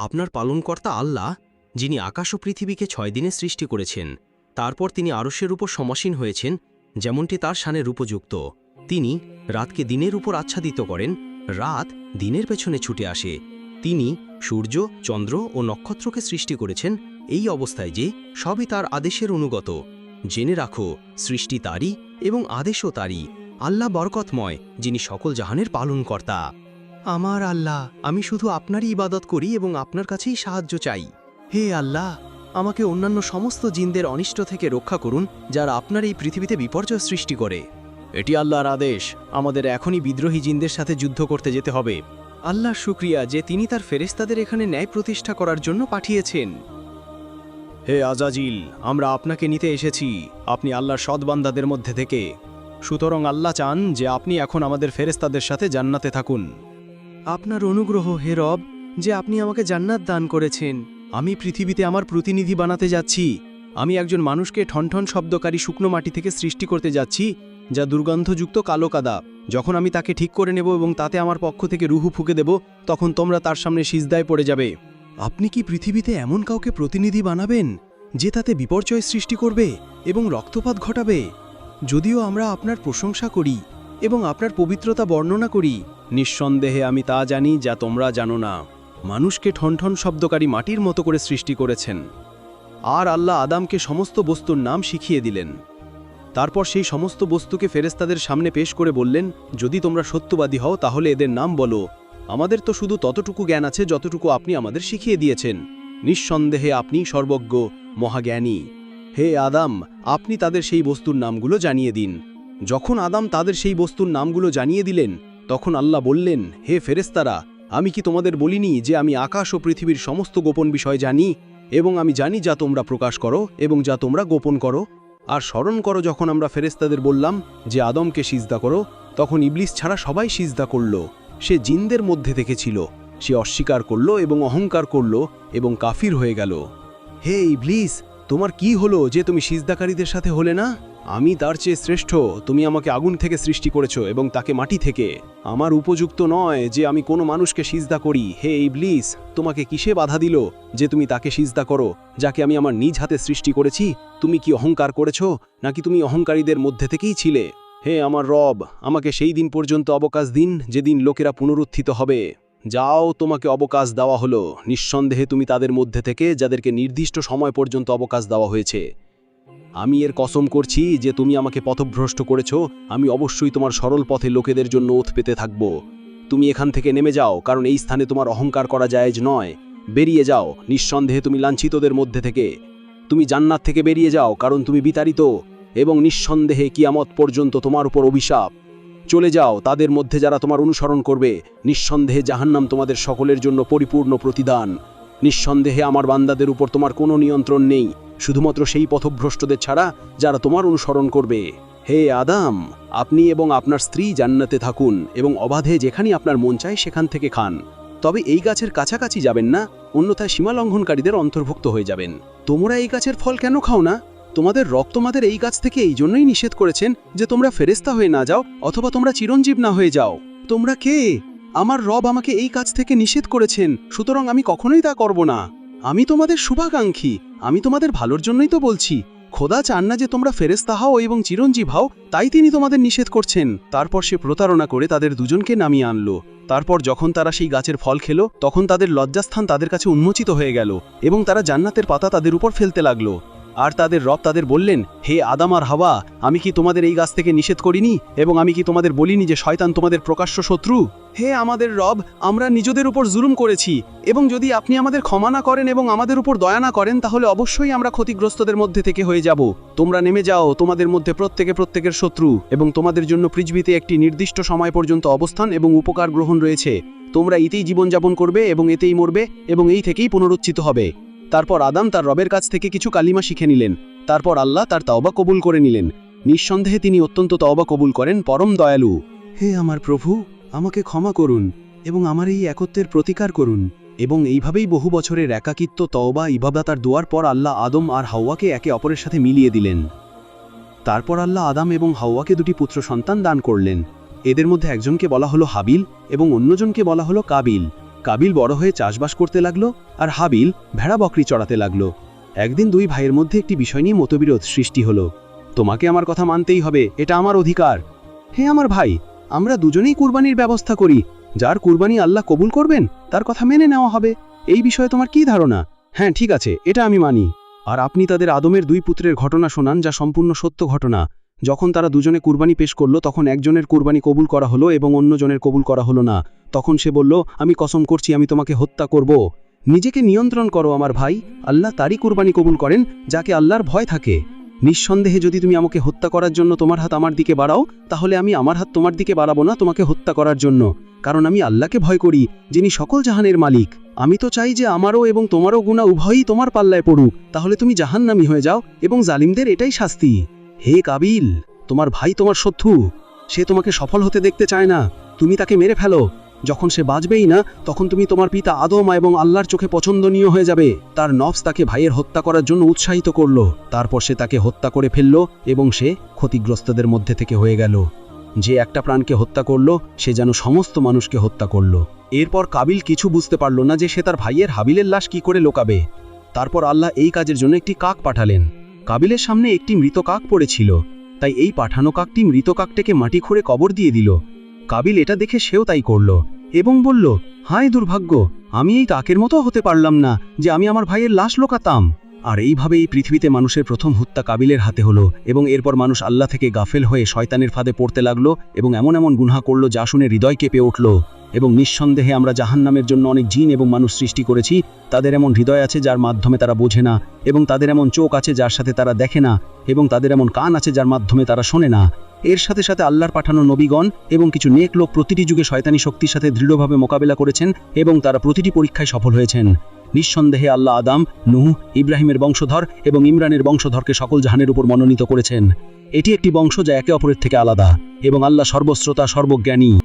আপনার পালনকর্তা আল্লাহ, যিনি আকাশ ও পৃথিবীকে ছয় দিনে সৃষ্টি করেছেন, তারপর তিনি আরশের উপর সমাসীন হয়েছেন, যেমনটি তার শানের উপযুক্ত। তিনি রাতকে দিনের উপর আচ্ছাদিত করেন, রাত দিনের পেছনে ছুটে আসে। তিনি সূর্য, চন্দ্র ও নক্ষত্রকে সৃষ্টি করেছেন, এই অবস্থায় যে সবই তার আদেশের অনুগত। জেনে রাখো, সৃষ্টি তারই এবং আদেশও তারই। আল্লাহ বরকতময়, যিনি সকল জাহানের পালনকর্তা। আমার আল্লাহ, আমি শুধু আপনারই ইবাদত করি এবং আপনার কাছেই সাহায্য চাই। হে আল্লাহ, আমাকে অন্যান্য সমস্ত জিনদের অনিষ্ট থেকে রক্ষা করুন, যারা আপনার এই পৃথিবীতে বিপর্যয় সৃষ্টি করে। এটি আল্লাহর আদেশ, আমাদের এখনই বিদ্রোহী জিনদের সাথে যুদ্ধ করতে যেতে হবে। আল্লাহর শুক্রিয়া যে তিনি তার ফেরেস্তাদের এখানে ন্যায় প্রতিষ্ঠা করার জন্য পাঠিয়েছেন। হে আজাজিল, আমরা আপনাকে নিতে এসেছি। আপনি আল্লাহর সৎবান্দাদের মধ্যে থেকে। সুতরাং আল্লাহ চান যে আপনি এখন আমাদের ফেরেস্তাদের সাথে জান্নাতে থাকুন। আপনার অনুগ্রহ, হে রব, যে আপনি আমাকে জান্নাত দান করেছেন। আমি পৃথিবীতে আমার প্রতিনিধি বানাতে যাচ্ছি। আমি একজন মানুষকে ঠনঠন শব্দকারী শুকনো মাটি থেকে সৃষ্টি করতে যাচ্ছি, যা দুর্গন্ধযুক্ত কালো কাদা। যখন আমি তাকে ঠিক করে নেব এবং তাতে আমার পক্ষ থেকে রুহু ফুকে দেব, তখন তোমরা তার সামনে সিজদায় পড়ে যাবে। আপনি কি পৃথিবীতে এমন কাউকে প্রতিনিধি বানাবেন, যে তাতে বিপর্যয় সৃষ্টি করবে এবং রক্তপাত ঘটাবে? যদিও আমরা আপনার প্রশংসা করি এবং আপনার পবিত্রতা বর্ণনা করি। নিঃসন্দেহে আমি তা জানি যা তোমরা জানো না। মানুষকে ঠনঠন শব্দকারী মাটির মতো করে সৃষ্টি করেছেন। আর আল্লাহ আদামকে সমস্ত বস্তুর নাম শিখিয়ে দিলেন। তারপর সেই সমস্ত বস্তুকে ফেরেস্তাদের সামনে পেশ করে বললেন, যদি তোমরা সত্যবাদী হও, তাহলে এদের নাম বলো। আমাদের তো শুধু ততটুকু জ্ঞান আছে যতটুকু আপনি আমাদের শিখিয়ে দিয়েছেন। নিঃসন্দেহে আপনি সর্বজ্ঞ, মহাজ্ঞানী। হে আদাম, আপনি তাদের সেই বস্তুর নামগুলো জানিয়ে দিন। যখন আদাম তাদের সেই বস্তুর নামগুলো জানিয়ে দিলেন, তখন আল্লাহ বললেন, হে ফেরেস্তারা আমি কি তোমাদের বলিনি যে আমি আকাশ ও পৃথিবীর সমস্ত গোপন বিষয় জানি এবং আমি জানি যা তোমরা প্রকাশ করো এবং যা তোমরা গোপন করো? আর স্মরণ করো যখন আমরা ফেরেস্তাদের বললাম যে আদমকে সিজদা করো, তখন ইবলিস ছাড়া সবাই সিজদা করল। সে জিনদের মধ্যে থেকে ছিল। সে অস্বীকার করল এবং অহংকার করল এবং কাফির হয়ে গেল। হে ইবলিস, তোমার কি হলো যে তুমি সিজদাকারীদের সাথে হলে না? আমি তার চেয়ে শ্রেষ্ঠ, তুমি আমাকে আগুন থেকে সৃষ্টি করেছ এবং তাকে মাটি থেকে। আমার উপযুক্ত নয় যে আমি কোনো মানুষকে সিজদা করি। হে ইবলিস, তোমাকে কিসে বাধা দিল যে তুমি তাকে সিজদা করো? যাকে আমি আমার নিজ হাতে সৃষ্টি করেছি, তুমি কি অহংকার করেছ? নাকি তুমি অহংকারীদের মধ্যে থেকেই ছিলে? হে আমার রব, আমাকে সেই দিন পর্যন্ত অবকাশ দিন, যেদিন লোকেরা পুনরুত্থিত হবে। যাও, তোমাকে অবকাশ দেওয়া হলো। নিঃসন্দেহে তুমি তাদের মধ্যে থেকে, যাদেরকে নির্দিষ্ট সময় পর্যন্ত অবকাশ দেওয়া হয়েছে। আমি এর কসম করছি যে তুমি আমাকে পথভ্রষ্ট করেছ। আমি অবশ্যই তোমার সরল পথে লোকেদের জন্য ওথ পেতে থাকব। তুমি এখান থেকে নেমে যাও, কারণ এই স্থানে তোমার অহংকার করা জায়েজ নয়। বেরিয়ে যাও, নিঃসন্দেহে তুমি লাঞ্ছিতদের মধ্যে থেকে। তুমি জান্নাত থেকে বেরিয়ে যাও, কারণ তুমি বিতাড়িত, এবং নিঃসন্দেহে কিয়ামত পর্যন্ত তোমার উপর অভিশাপ। চলে যাও, তাদের মধ্যে যারা তোমার অনুসরণ করবে, নিঃসন্দেহে জাহান্নাম তোমাদের সকলের জন্য পরিপূর্ণ প্রতিদান। নিঃসন্দেহে আমার বান্দাদের উপর তোমার কোনো নিয়ন্ত্রণ নেই। শুধুমাত্র সেই পথভ্রষ্টদের ছাড়া যারা তোমার অনুসরণ করবে। হে আদাম, আপনি এবং আপনার স্ত্রী জান্নাতে থাকুন এবং অবাধে যেখানেই আপনার মন চায় সেখান থেকে খান। তবে এই গাছের কাছাকাছি যাবেন না, অন্যথায় সীমা লঙ্ঘনকারীদের অন্তর্ভুক্ত হয়ে যাবেন। তোমরা এই গাছের ফল কেন খাও না? তোমাদের রক্তমাদের এই গাছ থেকে এই জন্যই নিষেধ করেছেন যে তোমরা ফেরেস্তা হয়ে না যাও অথবা তোমরা চিরঞ্জীব না হয়ে যাও। তোমরা কে? আমার রব আমাকে এই কাজ থেকে নিষেধ করেছেন, সুতরাং আমি কখনোই তা করব না। আমি তোমাদের শুভাকাঙ্ক্ষী। আমি তোমাদের ভালোর জন্যই তো বলছি। খোদা চান না যে তোমরা ফেরেস্তা হও এবং চিরঞ্জীব হও, তাই তিনি তোমাদের নিষেধ করছেন। তারপর সে প্রতারণা করে তাদের দুজনকে নামিয়ে আনল। তারপর যখন তারা সেই গাছের ফল খেল, তখন তাদের লজ্জাস্থান তাদের কাছে উন্মোচিত হয়ে গেল এবং তারা জান্নাতের পাতা তাদের উপর ফেলতে লাগল। আর তাদের রব তাদের বললেন, হে আদাম আর হাওয়া, আমি কি তোমাদের এই গাছ থেকে নিষেধ করিনি? এবং আমি কি তোমাদের বলিনি যে শয়তান তোমাদের প্রকাশ্য শত্রু? হে আমাদের রব, আমরা নিজেদের উপর জুলুম করেছি। এবং যদি আপনি আমাদের ক্ষমা না করেন এবং আমাদের উপর দয়া না করেন, তাহলে অবশ্যই আমরা ক্ষতিগ্রস্তদের মধ্যে থেকে হয়ে যাব। তোমরা নেমে যাও, তোমাদের মধ্যে প্রত্যেকে প্রত্যেকের শত্রু, এবং তোমাদের জন্য পৃথিবীতে একটি নির্দিষ্ট সময় পর্যন্ত অবস্থান এবং উপকার গ্রহণ রয়েছে। তোমরা এতেই জীবনযাপন করবে এবং এতেই মরবে, এবং এই থেকেই পুনরুচ্ছিত হবে। তারপর আদাম তার রবের কাছ থেকে কিছু কালিমা শিখে নিলেন। তারপর আল্লাহ তার তওবা কবুল করে নিলেন। নিঃসন্দেহে তিনি অত্যন্ত তওবা কবুল করেন, পরম দয়ালু। হে আমার প্রভু, আমাকে ক্ষমা করুন এবং আমার এই একত্বের প্রতিকার করুন। এবং এইভাবেই বহু বছরের একাকিত্ব, তওবা ইবাদাতার দোয়ার পর আল্লাহ আদম আর হাওয়াকে একে অপরের সাথে মিলিয়ে দিলেন। তারপর আল্লাহ আদাম এবং হাওয়াকে দুটি পুত্র সন্তান দান করলেন। এদের মধ্যে একজনকে বলা হলো হাবিল এবং অন্যজনকে বলা হলো কাবিল। কাবিল বড় হয়ে চাষবাস করতে লাগল আর হাবিল ভেড়া বকরি চড়াতে লাগল। একদিন দুই ভাইয়ের মধ্যে একটি বিষয় নিয়ে মতবিরোধ সৃষ্টি হলো। তোমাকে আমার কথা মানতেই হবে, এটা আমার অধিকার। হে আমার ভাই, আমরা দুজনেই কুরবানির ব্যবস্থা করি। যার কুরবানি আল্লাহ কবুল করবেন, তার কথা মেনে নেওয়া হবে। এই বিষয়ে তোমার কি ধারণা? হ্যাঁ ঠিক আছে, এটা আমি মানি। আর আপনি তাদের আদমের দুই পুত্রের ঘটনা শোনান, যা সম্পূর্ণ সত্য ঘটনা। যখন তারা দুজনে কুরবানি পেশ করল, তখন একজনের কুরবানি কবুল করা হলো এবং অন্যজনের কবুল করা হলো না। তখন সে বলল, আমি কসম করছি, আমি তোমাকে হত্যা করব। নিজেকে নিয়ন্ত্রণ করো আমার ভাই। আল্লাহ তারই কুরবানি কবুল করেন, যাকে আল্লাহর ভয় থাকে। নিঃসন্দেহে যদি তুমি আমাকে হত্যা করার জন্য তোমার হাত আমার দিকে বাড়াও, তাহলে আমি আমার হাত তোমার দিকে বাড়াবো না তোমাকে হত্যা করার জন্য। কারণ আমি আল্লাহকে ভয় করি, যিনি সকল জাহানের মালিক। আমি তো চাই যে আমারও এবং তোমারও গুণা উভয়ই তোমার পাল্লায় পড়ুক। তাহলে তুমি জাহান্নামি হয়ে যাও এবং জালিমদের এটাই শাস্তি। হে কাবিল, তোমার ভাই তোমার শত্রু। সে তোমাকে সফল হতে দেখতে চায় না। তুমি তাকে মেরে ফেলো। যখন সে বাঁচবেই না, তখন তুমি তোমার পিতা আদম এবং আল্লাহর চোখে পছন্দনীয় হয়ে যাবে। তার নফস তাকে ভাইয়ের হত্যা করার জন্য উৎসাহিত করল। তারপর সে তাকে হত্যা করে ফেলল এবং সে ক্ষতিগ্রস্তদের মধ্যে থেকে হয়ে গেল। যে একটা প্রাণকে হত্যা করল, সে যেন সমস্ত মানুষকে হত্যা করল। এরপর কাবিল কিছু বুঝতে পারল না যে সে তার ভাইয়ের হাবিলের লাশ কি করে লোকাবে। তারপর আল্লাহ এই কাজের জন্য একটি কাক পাঠালেন। কাবিলের সামনে একটি মৃত কাক পড়েছিল, তাই এই পাঠানো কাকটি মৃত কাকটাকে মাটি খুঁড়ে কবর দিয়ে দিল। কাবিল এটা দেখে সেও তাই করল এবং বলল, হায় দুর্ভাগ্য, আমি এই কাকের মতো হতে পারলাম না যে আমি আমার ভাইয়ের লাশ লোকাতাম। আর এইভাবে এই পৃথিবীতে মানুষের প্রথম হত্যা কাবিলের হাতে হলো এবং এরপর মানুষ আল্লাহ থেকে গাফেল হয়ে শয়তানের ফাঁদে পড়তে লাগল এবং এমন এমন গুনহা করল যা শুনে হৃদয় কেঁপে উঠল। এবং নিঃসন্দেহে আমরা জাহান্নামের জন্য অনেক জিন এবং মানুষ সৃষ্টি করেছি, তাদের এমন হৃদয় আছে যার মাধ্যমে তারা বোঝে না, এবং তাদের এমন চোখ আছে যার সাথে তারা দেখে না, এবং তাদের এমন কান আছে যার মাধ্যমে তারা শোনে না। এর সাথে সাথে আল্লাহর পাঠানো নবীগণ এবং কিছু নেক লোক প্রতিটি যুগে শয়তানি শক্তির সাথে দৃঢ়ভাবে মোকাবেলা করেছেন এবং তারা প্রতিটি পরীক্ষায় সফল হয়েছেন। নিঃসন্দেহে আল্লাহ আদাম, নুহ, ইব্রাহিমের বংশধর এবং ইমরানের বংশধরকে সকল জাহানের উপর মনোনীত করেছেন। এটি একটি বংশ যা একে অপরের থেকে আলাদা এবং আল্লাহ সর্বশ্রোতা সর্বজ্ঞানী।